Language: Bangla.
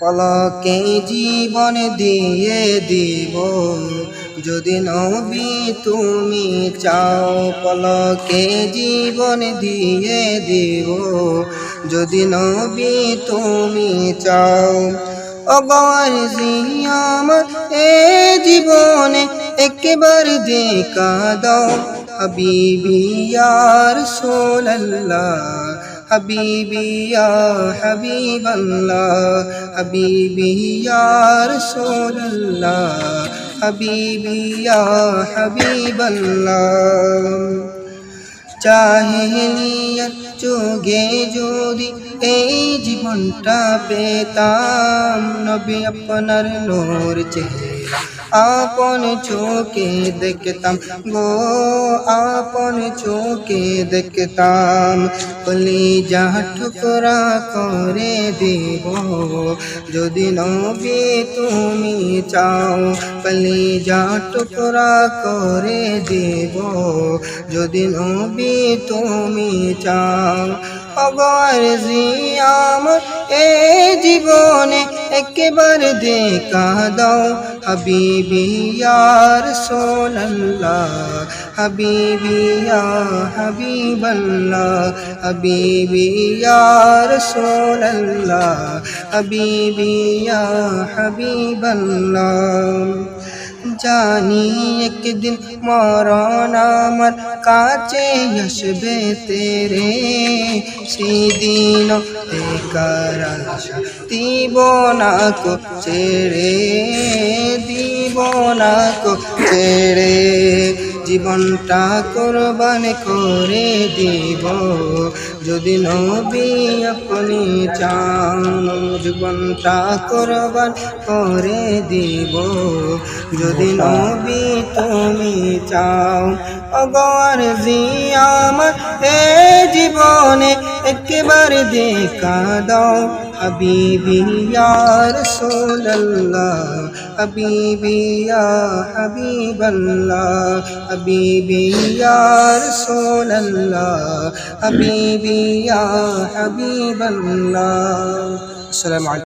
পলকে জীবন দিয়ে দিব। যদি নবী তুমি চাও, পলকে জীবন দিয়ে দিব। যদি নবী তুমি চাও অগর জিয়াম এ জীবনে একবার দেখা দাও। হাবিবি ইয়ার সোল্লাহ حبيبي يا حبيب الله حبيبي يا رسول الله حبيبي يا حبيب الله চাহিলিয়ার যোগে যদি এই জীবনটা পেতাম নবী আপনার নূর চেহারা আপন চোখে দেখতাম গো, আপন চোখে দেখতাম। কলি যা ঠুকরা করে দেব, যদি নবী তুমি চাও। কলি যা টুকরা করে দেব, যদি নবী তুমি চাও। অগর জিয়াম। এ জীবনে একবার দেখা দাও। হাবিবি ইয়ার সোল্লাহ হাবিবি ইয়া হাবিবাল্লাহ। হাবিবি ইয়ার জানি একদিন মরণ আমার কাছে আসবে তেরে সেদিন আশা দিব না কো ছেড়ে দিব না কো ছেড়ে জীবনটা কোরবান করে দিব। যদি নবী আপনি চান জীবনটা কোরবান করে দিব। যদি নবী তুমি চাও অগর জিয়াম এ জীবনে একবার দেখা দাও। হাবিবি রাসূলুল্লাহ হাবিবি ইয়া হাবিবাল্লাহ হাবিবি ইয়া রাসূলুল্লাহ হাবিবি ইয়া হাবিবাল্লাহ আলাইকুম